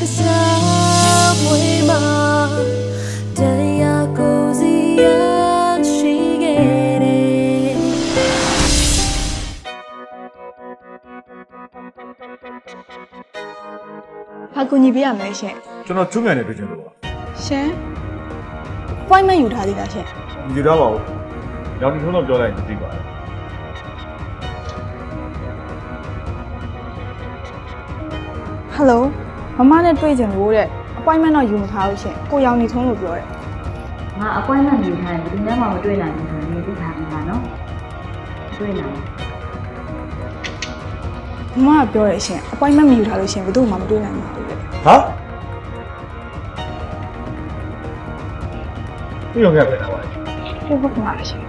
ကစားမွေးမှာတရားကိုစီရရှိခဲ့တယ်ဘာကူညီပေးရမလဲရှင်ကျွန်တော်ကျုံးမြန်နေတွေ့ချင်လို့ပါရှင် appointment ယူထားသေးတာရှင်ဒီတော့ပါဦးရောင်ဒီထုံးတော့ပြောလိုက်ရင်သိပါတယ်ဟယ်လို မမနဲ့တွေ့ကြလို့တဲ့ appointment တော့ယူမထားဘူးရှင်ကိုရောင်နေထုံးလို့ပြောတယ်ငါ appointment ယူထားရင်ဘယ်သူမှမတွေ့နိုင်ဘူးဆိုရင်နေသိထားမှာနော်တွေ့နိုင်မမကပြောတယ်ရှင် appointment မယူထားလို့ရှင်ဘယ်သူမှမတွေ့နိုင်ဘူးတဲ့ဟာဒီရောင်ရပဲလားပါဟုတ်ဟုတ်ပါရှင်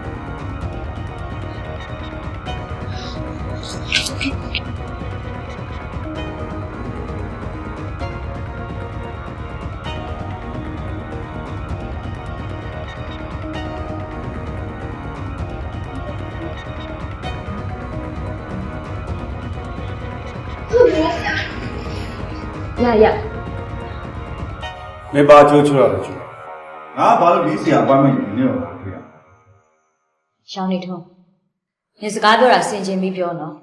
ရရမင်းပါချိုးချိုးရတယ်ချိုးငါဘာလို့ဒီဆရာအပိုင်းမယူနေတော့လဲရှောင်းနေထုံးနေစကားပြောတာစင်ကျင်ပြီးပြောနော်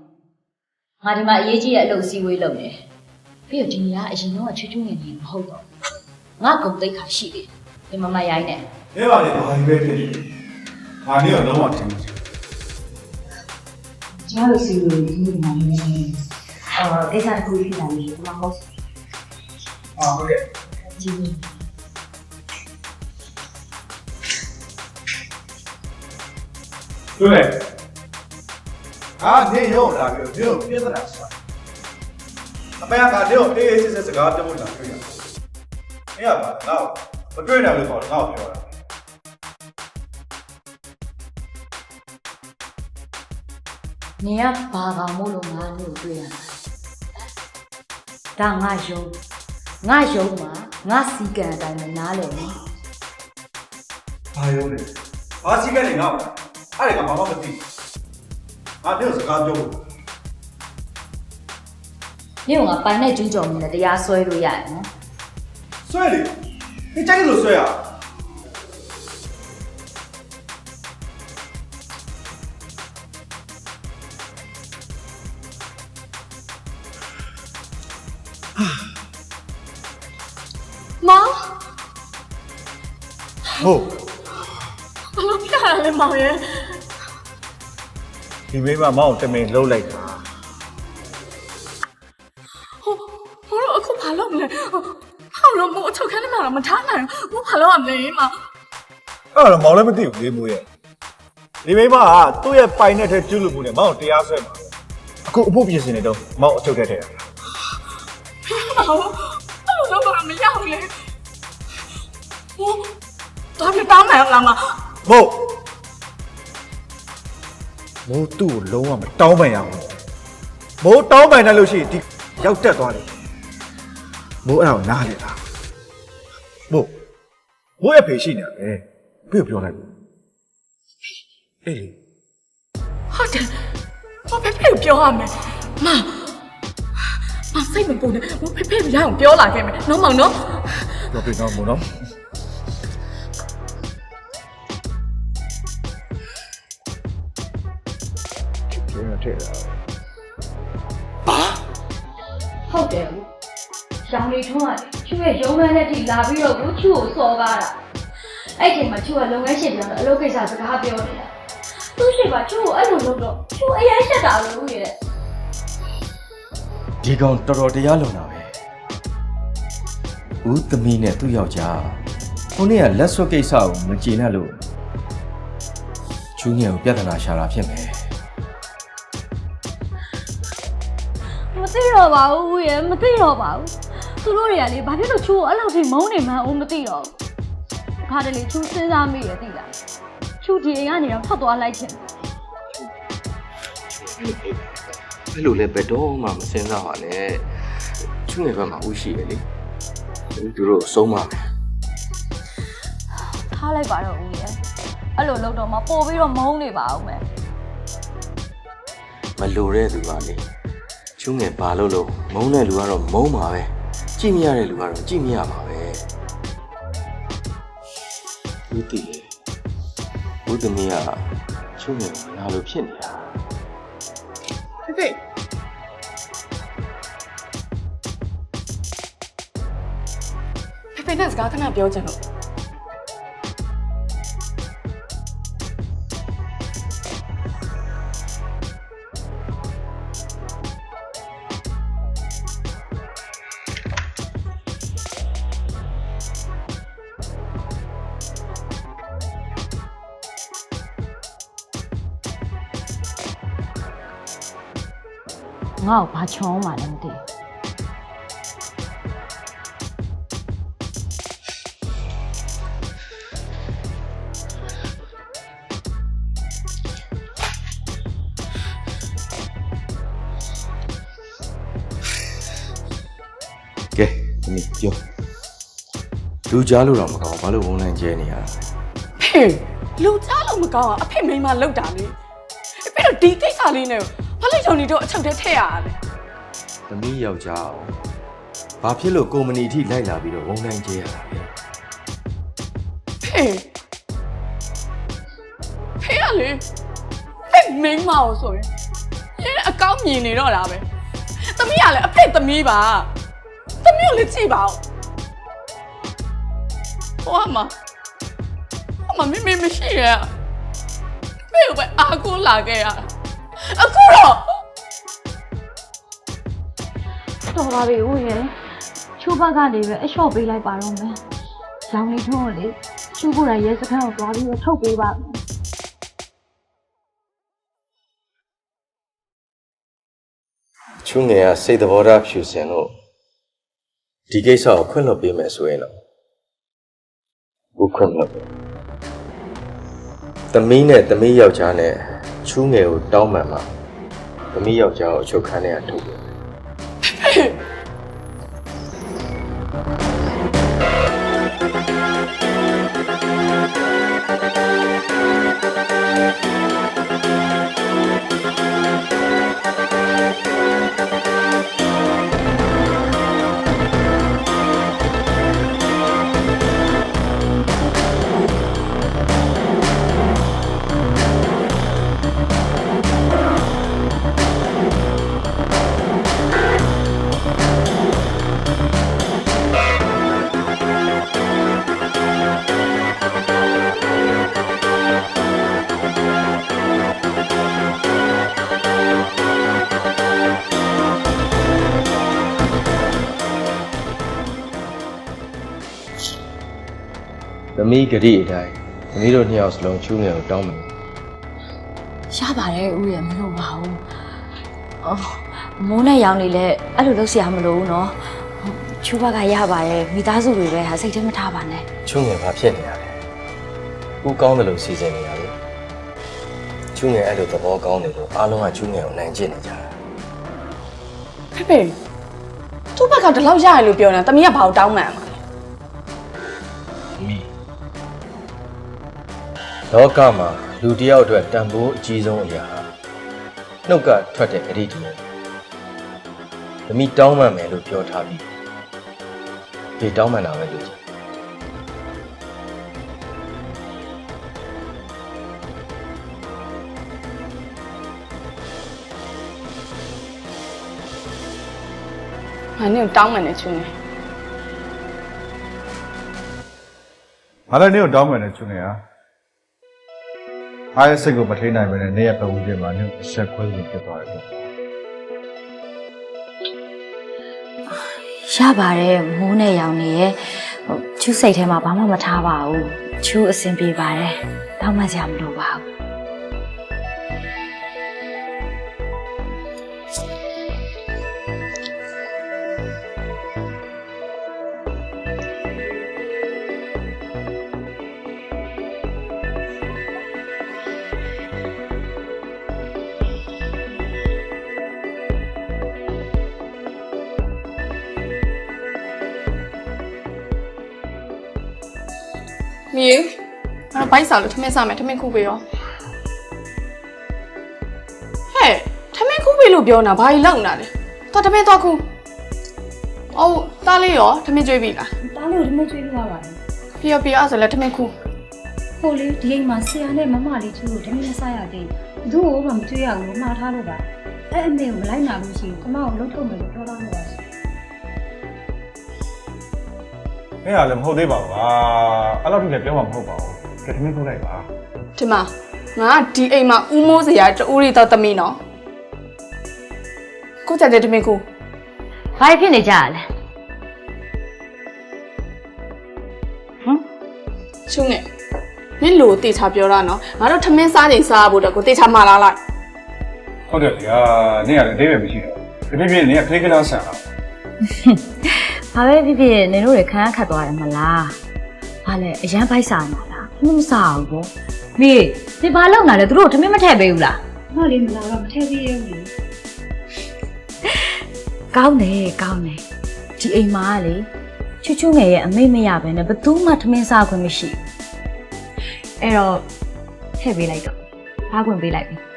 ငါဒီမှာအရေးကြီးတဲ့အလုပ်စည်းဝေးလုပ်နေပြီးတော့ဒီနေရာအရင်တော့ချွတ်ချွတ်ငယ်နေမဟုတ်တော့ငါကုံတိတ်ခါရှိတယ်ဒီမမရိုင်းနေနေပါလေဘာပဲဖြစ်ဖြစ်ငါနေတော့လုံးဝထင်မရှိကျမတို့စီလိုဒီနေ့မှာနေအော်ကိစ္စတစ်ခုဖြစ်လာပြီဒီမှာဟုတ် အာဟုတ်ကဲ့ကြီးတွေ့လေအာနေရောလာပြီးတော့ပြဿနာဆွာအမေကနေတော့အေးအေးစစ်စစ်စကားပြောဖို့လာတွေ့ရတယ်။အေးရပါငါ့မတွေ့နိုင်လို့ပေါ့ငါ့ကိုပြောတာနေကဘာကောင်မို့လို့ငါလို့တွေ့ရမှာဒါငါယုံ ငါယုံမှာငါစီကံအတိုင်းပဲနားလည်နော်။ဘာရုံးလဲ။ဘာစီကနေငါ့ကိုအဲ့ဒါကဘာမှမသိဘူး။ငါပြောစကားပြောဖို့မြို့ကပိုင်နဲ့ကျူးကျော်နေတဲ့တရားစွဲလို့ရတယ်နော်ဆွဲလေ။ဒီကြိုက်လို့ဆွဲရအောင် မောင်။ဟုတ်ဘလို့ပြရလဲမောင်ရဲ့ဒီမိမမောင်တမင်လှုပ်လိုက်တာဟိုဟိုတော့အခုဘာလုပ်မလဲဟောတော့မို့အချုပ်ခန်းထဲမှာတော့မထားနိုင်ဘူးဘာလုပ်ရမလဲမောင်။အဲ့တော့မောင်လည်းမသိဘူးလေမိုးရဲ့။ဒီမိမကသူ့ရဲ့ပိုင်နဲ့ထဲကျွလို့မှုနဲ့မောင်တရားဆွဲမှာ။အခုအဖို့ပြင်စင်နေတော့မောင်အချုပ်ထဲထဲဟောအဲ့လိုလု ပ်တော့မရဘူးလေဟိုတော့ပြတောင်းမယ်လားမ။မို့မိုးသူ့ကိုလုံးဝမတောင်းပန်ရဘူး။မိုးတောင်းပန်တယ်လို့ရှိရင်ဒီရောက်တက်သွားတယ်။မိုးအဲ့ဒါကိုနားလေလား။မို့မိုးရဲ့ဖေရှိနေတယ်။ပြီးပြောလိုက်။အေးလေဟုတ်တယ်ဟောဖေဖေကိုပြောရမယ်မ မစိတ်မပူနဲ့ဟိုဖေဖေကိုရအောင်ပြောလာခဲ့မယ်နော်မောင်နော်ပြောပြတော့မို့နော်။ကျေရတဲ့လားဟုတ်တယ်ဘူးရှောင်းလေးထုံးကချူရဲ့ရုံးခန်းနဲ့ထိလာပြီးတော့ကိုချူကိုစော်ကားတာအဲ့ချိန်မှာချူကလုပ်ငန်းရှင်ပြောတော့အလုပ်ကိစ္စစကားပြောနေတာသူ့ရှိကချူကိုအဲ့လိုလုပ်တော့ချူအရင်ရှက်တာလို့ရဲ့ ဒီကောင်တော်တော်တရားလုံတာပဲဦးသမီးနဲ့သူ့ယောက်ျားခုနေ့ကလက်စွပ်ကိစ္စကိုမကြည်နဲ့လို့ချူးငယ်ကိုပြဿနာရှာတာဖြစ်မယ်မသိတော့ပါဘူးဦးရဲ့မသိတော့ပါဘူးသူတို့တွေကလေဘာဖြစ်လို့ချူကိုအဲ့လောက်ထိမုန်းနေမှန်းဦးမသိတော့ဘူးခါတလေချူစဉ်းစားမိရသိလားချူဒီအိမ်ကနေတော့ထွက်သွားလိုက်ချင်တယ် အဲ့လိုလည်းဘယ်တော့မှမစင်စားပါနဲ့ချူးငယ်ဘက်မှာဦးရှိရလေသူတို့အဆုံးပါမယ်ထားလိုက်ပါတော့ဦးရဲ့အဲ့လိုလုပ်တော့မှပို့ပြီးတော့မုန်းနေပါအောင်မယ်မလိုတဲ့သူပါလေချူးငယ်ဘာလို့လို့မုန်းတဲ့လူကတော့မုန်းပါပဲကြည့်မရတဲ့လူကတော့ကြည့်မရပါပဲသူတည်တယ်ဘုသမီးကချူးငယ်ကိုနာလို့ဖြစ်နေတာ ကားခဏပြောချင်လို့ငါ့ကိုဘာချောင်းမှလည်းမသိ သမီးပြောလူကြားလို့တော့မကောင်းဘူးဘာလို့ဝုန်းနိုင်ကျဲနေရတာလဲဖေလူကြားလို့မကောင်းအောင်အဖေမိန်းမလောက်တာလေပြီးတော့ဒီကိစ္စလေးနဲ့ဘာလို့ကြောင့်နေတော့အချုပ်ထဲထည့်ရတာလဲသမီးယောက်ျားအောင်ဘာဖြစ်လို့ကုမ္ပဏီအထိလိုက်လာပြီးတော့ဝုန်းနိုင်ကျဲရတာလဲဖေဖေရလေဖေမိန်းမအောင်ဆိုရင်ရဲအကောင်းမြင်နေတော့တာပဲသမီးကလည်းအဖေသမီးပါ သမီးကိုလည်းကြည့်ပါဦးဟိုအမအမမမေမရှိရဖေကိုပဲအာကိုလာခဲ့ရတာအခုတော့တော်ပါပြီဦးရဲ့ချိုးဘက်ကနေပဲအလျှော့ပေးလိုက်ပါတော့မယ်ရောင်နေထုံးကိုလေချိုးဖို့ရရဲစခန်းကိုသွားပြီးတော့ထုတ်ပေးပါချူငယ်ကစိတ်သဘောထားဖြူစင်လို့ ဒီကိစ္စကိုခွင့်လွှတ်ပေးမယ်ဆိုရင်တော့ဘူးခွင့်လွှတ်ပေးသမီးနဲ့သမီးယောက်ျားနဲ့ချူငယ်ကိုတောင်းပန်မှာသမီးယောက်ျားကိုအချုပ်ခန်းထဲကထုတ်ပေးမယ် မီးဂရိအတိုင်းသမီးတို့နှစ်ယောက်စလုံးချူငယ်ကိုတောင်းပန်မယ် ရပါတယ်ဦးရဲ့မလို့ပါဘူးအော်မိုးနဲ့ရောင်နေလဲအဲ့လိုလုပ်เสียမလို့ဘူးเนาะချိုးဘက်ကရပါတယ်မိသားစုတွေပဲဟာစိတ်ထဲမထားပါနဲ့ ချူငယ်ဘာဖြစ်နေရလဲဦးကောင်းတယ်လို့စီစဉ်နေရလေချူငယ်အဲ့လိုသဘောကောင်းတယ်လို့အားလုံးကချူငယ်ကိုနိုင်ကျင့်နေကြတာ ဖေဖေသူ့ဘက်ကဒီလောက်ရရလို့ပြောနေတာသမီးကဘာလို့တောင်းမှန်မှာလဲ သမီး လောကမှာလူတစ်ယောက်အတွက်တန်ဖိုးအကြီးဆုံးအရာဟာနှုတ်ကထွက်တဲ့ဂရိတူသမီးတောင်းပန်မယ်လို့ပြောထားပြီးဒီတောင်းပန်တာပဲလို့ငါနဲ့တောင်းမှန်နေချူနေ။ဘာလဲနေကိုတောင်းမယ်နဲ့ချွန်းနေရ။ အားရစိတ်ကိုမထိနိုင်ပဲနဲ့နေရပတ်ဝန်းကျင်မှာနေအဆက်ခွဲလို့ဖြစ်သွားတယ်ပေါ့ရပါတယ်မိုးနဲ့ရောင်နေရဲ့ဟိုချူးစိတ်ထဲမှာဘာမှမထားပါဘူးချူးအဆင်ပြေပါတယ်တောင်းမှစရာမလိုပါဘူး မီးငါဘိုက်စာလို့ထမင်းစားမယ်ထမင်းခုပေးရောဟဲ့ထမင်းင်းခူးပြီလို့ပြောနေတာဘာကြီးလောက်နေတာလဲသွားထမင်းသွားခူးအော်တားလေးရောထမင်းကျွေးပြီလားတားလို့ဒီမကျွေးပြရပါတယ်ပြရပြရဆိုလဲထမင်းခူးဟိုလေဒီအိမ်မှာဆရာနဲ့မမလေးချိုးလို့ဒီမစားရသေးဘူးသူ့ကိုမှမကျွေးရဘူးမှားထားလို့ပါအဲ့အမေကိုမလိုက်နိုင်လို့ရှိရင်ကျမကိုလှုပ်ထုတ်မယ်လို့ပြောတာလို့ပါ ရှင်မင်းကလည်းမဟုတ်သေးပါဘူးဟာအဲ့လောက်ထိလည်းပြောမှာမဟုတ်ပါဘူးကဲသမီးခိုးလိုက်ပါဒီမှာငါဒီအိမ်မှာဦးမိုးစရာတူရီတော့တမီနော်ကိုကြတဲ့ထမင်းခူးဘာဖြစ်နေကြရလဲရှုံးငယ်နင့်လို့တေချာပြောတာနော်ငါတို့ထမင်းစားချိန်စားဖို့တော့ကိုတေချာမှာလာလိုက်ဟုတ်တယ်လေဟာနင်ကလည်းအသေးပဲမရှိတော့တပြည့်ပြည့်နင်ကခလေးခလားဆန်တာ ဘာပဲဖြစ်ဖြစ်နင်တို့တွေခန်းခတ်သွားတယ်မလားဘာလဲအရန်ပိုက်စာနာလားမမစားဘူးပေါ့မေဒီဘာလောက်လာလဲသူတို့ထမင်းမထည့်ပေးဘူးလားမလေးမလာတော့မထည့်သေးရဘူးလေကောင်းတယ်ကောင်းတယ်ဒီအိမ်မှာကလေချွတ်ချွတ်ငယ်ရဲ့အမိတ်မရဘဲနဲ့ဘယ်သူမှထမင်းစားခွင့်မရှိအဲ့တော့ထည့်ပေးလိုက်တော့ဘာခွင့်ပေးလိုက်ပြီ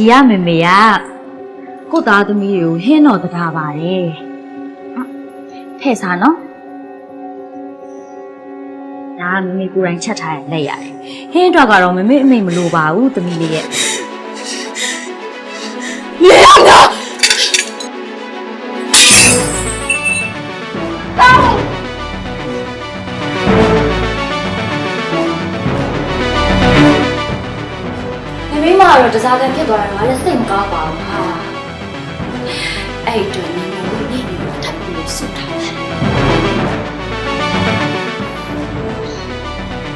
ဒီကမေမေကကို့သားသမီးတွေကိုဟင်းတော်တရားပါတယ်ဟဲ့စားနော်ဒါကမေမေကိုယ်တိုင်ချက်ထားတဲ့လက်ရတယ်ဟင်းအတွက်ကတော့မေမေအမိတ်မလိုပါဘူးသမီးလေးရဲ့ မေမေမကတော့တစားကန်ဖြစ်သွားတယ်ငါလည်းစိတ်မကောင်းပါဘူးဟာအဲ့အတူမေမေကိုနေနေထပ်ပြီးလို့ဆုထားတယ်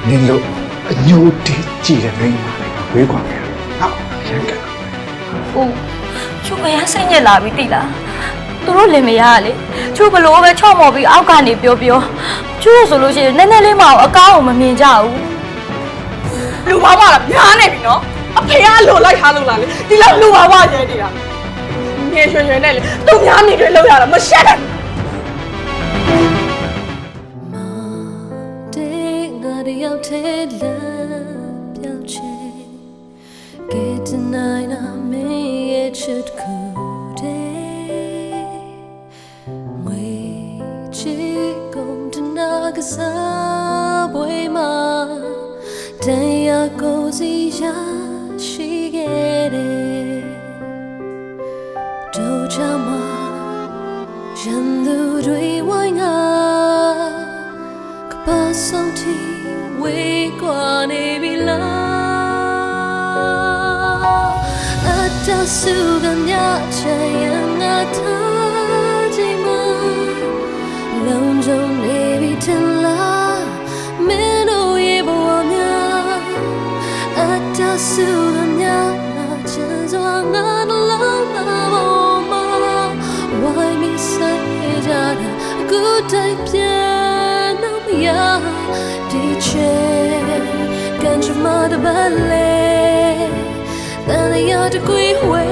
နင်လို့အညိုတေးကြည့်တဲ့မိန်းမလေးဝေးခွာခဲ့တယ်ဟာရန်ကန်။ဦးချိုကရဆင်းညက်လာပြီတိလား။သူတို့လင်မယားကလေချိုဘလို့ပဲချော့မော်ပြီးအောက်ကနေပြောပြောချို့ဆိုလို့ရှိရင်နည်းနည်းလေးမှအကောင်းအောင်မမြင်ကြဘူးလူဘာဝလားညားနေပြီနော် အဖေကလိုလိုက်ထားလို့လားလေဒီလောက်လူဘာဝရဲနေတာငယ်ရွှင်ရွှင်နဲ့လေသူများမိတွေလောက်ရတာမရှက်နဲ့တဲ့ငါတယောက်ထဲလမ်းပြောင်းချင် Get tonight I'm made it should go day ဝေချီကုန်တနာကစားပွဲမှာတရားကိုစီရ သူတွေဝိုင်းငါကပါဆုံးတီဝေးကွာနေပြီလားအတဆုကမြချင်ရငါထား a good day piano mia dice can't you mother ballet then the other qui we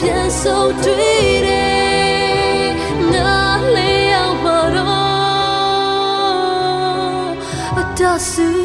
bien so tweede na le amaro a dasuri pian be me be yeah